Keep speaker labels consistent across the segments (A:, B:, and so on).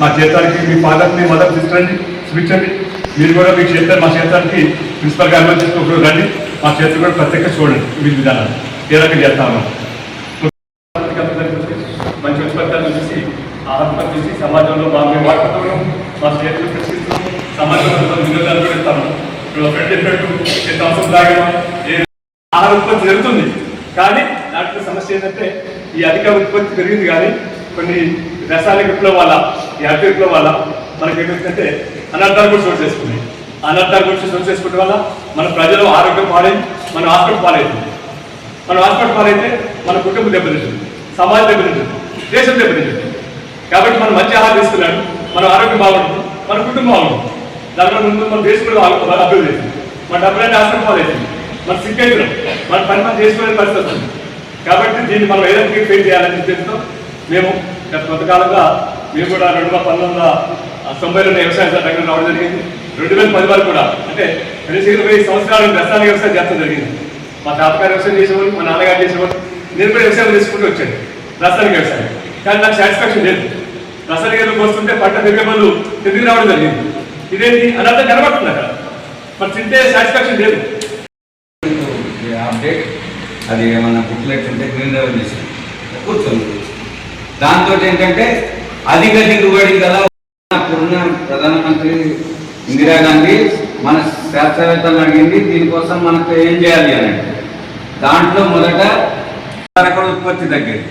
A: మా క్షేత్రానికి మీ ఫాదర్ మీ మదర్ తీసుకురండి చూపించండి మీరు కూడా మీ క్షేత్రం మా క్షేత్రానికి ప్రిన్సిపల్ గారు తీసుకుని రండి. మా క్షేత్రం కూడా ప్రత్యేక చూడండి వీళ్ళ విధానాలు. ఏ రకంగా చేస్తా ఉన్నాం. మంచి ఉత్పత్తులను చూసి ఆత్మహత్య చూసి సమాజంలో మా మేము వాడుతున్నాం మా క్షేత్రం ప్రశ్నిస్తున్నాం. సమాజంలో వినోదాలు కూడా ఇస్తాము ఇప్పుడు ఫ్రెండ్ చెప్పినట్టు ఎంత అవసరం తాగడం ఏ ఆహార ఉత్పత్తి జరుగుతుంది? కానీ దాంట్లో సమస్య ఏంటంటే ఈ అధిక ఉత్పత్తి పెరిగింది కానీ కొన్ని రసాయన విప్లవం వల్ల ఈ అధిక వల్ల మనకి ఏమిటంటే అనర్థాలు కూడా చోటు చేసుకున్నాయి. అనర్థాలు కూడా చోటు చేసుకోవడం వల్ల మన ప్రజలు ఆరోగ్యం పాడైంది మన హాస్పిటల్ పాలైతుంది. మన హాస్పిటల్ పాలైతే మన కుటుంబం దెబ్బతింటుంది సమాజం దెబ్బతింటుంది దేశం దెబ్బతింటుంది. కాబట్టి మనం మంచి ఆహారం తీసుకున్నాడు మన ఆరోగ్యం బాగుంటుంది మన కుటుంబం బాగుంటుంది. దాంట్లో ముందు మన దేశం కూడా అభివృద్ధి అవుతుంది మన డబ్బులైన హాస్పిటల్ పాలైతుంది మన సిక్ అవుతున్నాం మన పని మనం చేసుకునే పరిస్థితి వస్తుంది. కాబట్టి దీన్ని మనం ఏదో ఫేస్ చేయాలని ఉద్దేశంతో మేము గత కొంతకాలంగా మీరు కూడా రెండు వేల పంతొమ్మిది వందల తొంభైలో వ్యవసాయ చట్టం రావడం జరిగింది. రెండు వేల పది వరకు కూడా. అంటే కనీసం ఇరవై రసాయన వ్యవసాయం చేస్తాం జరిగింది. మా తాతగారు వ్యవసాయం చేసేవాళ్ళు మా నాన్నగారు చేసేవాళ్ళు. నేను కూడా వ్యవసాయం చేసుకుంటూ వచ్చాను. రసాయనిక వ్యవసాయం. కానీ నాకు సాటిస్ఫాక్షన్ లేదు. రసాయనిక వస్తుంటే పంట తిరిగే బదులు తిరిగి రావడం జరిగింది. ఇదేంటి? అనంతా కనబడుతుంది అక్కడ మరి తింటే సాటిస్ఫాక్షన్ లేదు.
B: అప్డేట్ అది ఏమన్నా బుక్లెట్ ఉంటే గ్రీన్ రెవల్యూషన్ కూర్చొని దాంతో ఏంటంటే అధిక దిగుబడి గల అప్పుడున్న ప్రధానమంత్రి ఇందిరాగాంధీ మన శాస్త్రవేత్తలు అడిగింది దీనికోసం మనకు ఏం చేయాలి? అని. దాంట్లో మొదట రకాల ఉత్పత్తి తగ్గింది.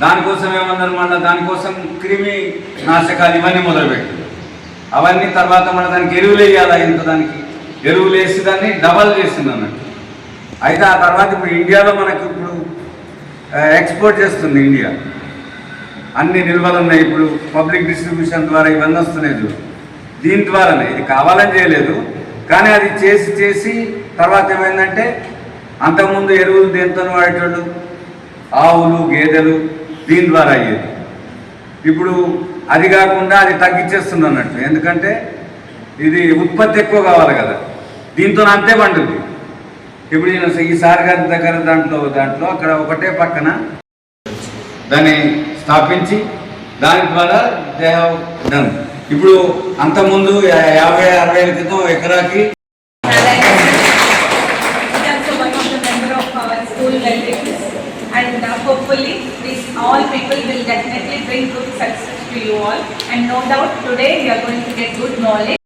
B: దానికోసం ఏమన్నారు మళ్ళీ? దానికోసం క్రిమి నాశకాలు ఇవన్నీ మొదలుపెట్టారు అవన్నీ తర్వాత మన దానికి ఎరువులు వేయాలా? ఇంత దానికి? ఎరువులు వేసి దాన్ని డబల్ చేసింది అన్నట్టు. అయితే ఆ తర్వాత ఇప్పుడు ఇండియాలో మనకి ఇప్పుడు ఎక్స్పోర్ట్ చేస్తుంది ఇండియా. అన్ని నిల్వలు ఉన్నాయి. ఇప్పుడు పబ్లిక్ డిస్ట్రిబ్యూషన్ ద్వారా ఇవన్నీ వస్తున్నాయి దీని ద్వారానే ఇది కావాలని చేయలేదు. కానీ అది చేసి చేసి తర్వాత ఏమైందంటే అంతకుముందు ఎరువులు దేంతో వాడేటోళ్ళు? ఆవులు గేదెలు దీని ద్వారా అయ్యేది. ఇప్పుడు అది కాకుండా అది తగ్గించేస్తుంది అన్నట్టు. ఎందుకంటే ఇది ఉత్పత్తి ఎక్కువ కావాలి కదా. దీంతో అంతే పండుద్ది. ఇప్పుడు నేను ఈ సార్ గారి దగ్గర దాంట్లో దాంట్లో అక్కడ ఒకటే పక్కన దాన్ని స్థాపించి దాని ద్వారా దే హ్యావ్ డన్ ఇప్పుడు అంతకుముందు యాభై అరవై ఏళ్ళ క్రితం ఎకరాకి.
C: And hopefully, these all people will definitely bring good success to you all. And no doubt, today you are going to get good knowledge.